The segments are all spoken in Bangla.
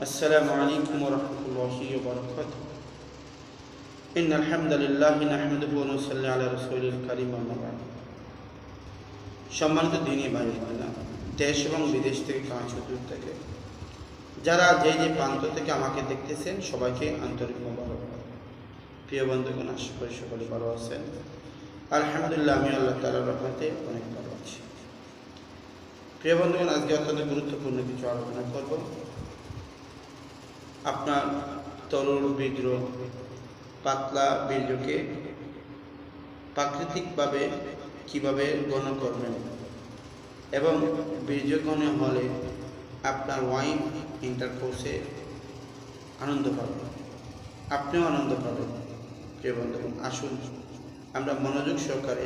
السلام عليكم ورحمة الله وبركاته إن الحمد لله نحمده ونصلي على رسول الكريم أما بعد সম্মানিত দিনী ভাই বোনেরা দেশ এবং বিদেশ থেকে কাছে দূর থেকে যারা যে যে প্রান্ত থেকে আমাকে দেখতেছেন সবাইকে আন্তরিক মোবারক প্রিয় বন্ধুগণ আশা করি সকলে ভালো আছেন আলহামদুলিল্লাহ আমি আল্লাহ তালার রহমতে অনেক ভালো আছি প্রিয় বন্ধুগণ আজকে অত্যন্ত গুরুত্বপূর্ণ কিছু আলোচনা করব আপনার তরল বীর্য পাতলা বীর্যকে প্রাকৃতিকভাবে কীভাবে গণ করবেন? এবং বীর্যগণে হলে আপনার ওয়াইফ ইন্টারকোর্সে আনন্দ পাবেন। আপনিও আনন্দ পাবেন। প্রিয় বন্ধুগণ, আসুন আমরা মনোযোগ সহকারে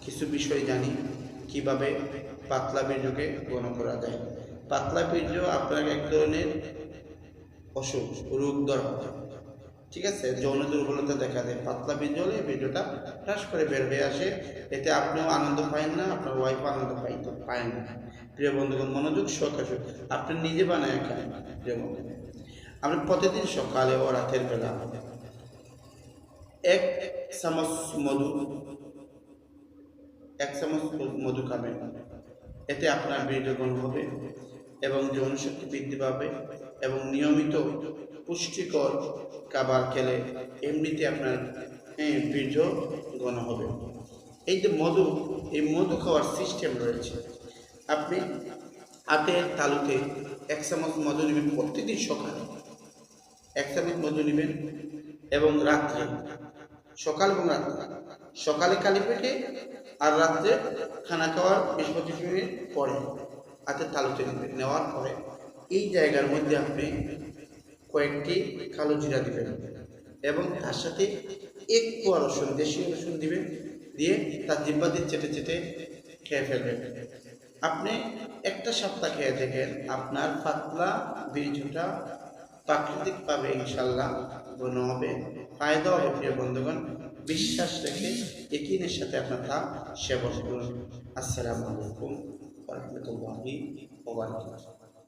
কিছু বিষয় জানি, কীভাবে পাতলা বীর্যকে গণ করা যায়। পাতলা বীর্য আপনার এক ধরনের অসুখ, রোগ ধরা। ঠিক আছে? যৌন দুর্বলতা দেখা দেয়। পাতলা বীর্য হলে বীর্যটা হ্রাস করে বের হয়ে আসে। এতে আপনিও আনন্দ পায় না, আপনার ওয়াইফ আনন্দ পাই পায় না। প্রিয় বন্ধুগণ, মনোযোগ সহকারে আপনি নিজে বানায় খান, প্রিয় বন্ধু আপনি প্রতিদিন সকালে ও রাতের বেলা এক চামচ মধু, এক চামচ মধু খাবেন। এতে আপনার বীর্যগণ হবে এবং যৌন শক্তি বৃদ্ধি পাবে। এবং নিয়মিত পুষ্টিকর খাবার খেলে এমনিতে আপনার বীর্য ঘন হবে। এই যে মধু, এই মধু খাওয়ার সিস্টেম রয়েছে। আপনি হাতের তালুতে এক চামচ মধু নেবেন প্রতিদিন সকালে। এক চামচ মধু নেবেন এবং রাত্রে। সকাল এবং রাত্রে। সকালে খালি পেটে আর রাত্রে খানা খাওয়ার বিশ পঁচিশ মিনিট পরে হাতে তালুতে নেবেন। নেওয়ার পরে এই জায়গার মধ্যে আপনি কয়েকটি কালো জিরা দিবেন এবং তার সাথে এক পোয়া রসুন দেশীয় রসুন দিবেন, দিয়ে তার জিব্বা দিয়ে চেটে চেটে খেয়ে ফেলবেন। আপনি একটা সপ্তাহ খেয়ে দেখেন আপনার পাতলা বীর্যটা প্রাকৃতিকভাবে ইনশাল্লাহ ঘন হবে। ফায়দা হবে, প্রিয় বন্ধুগণ। বিশ্বাস রেখে একিনের সাথে আপনার তা সেবন করুন। আসসালামু আলাইকুম রহমতুল্লাহি ওবরাকাতুহু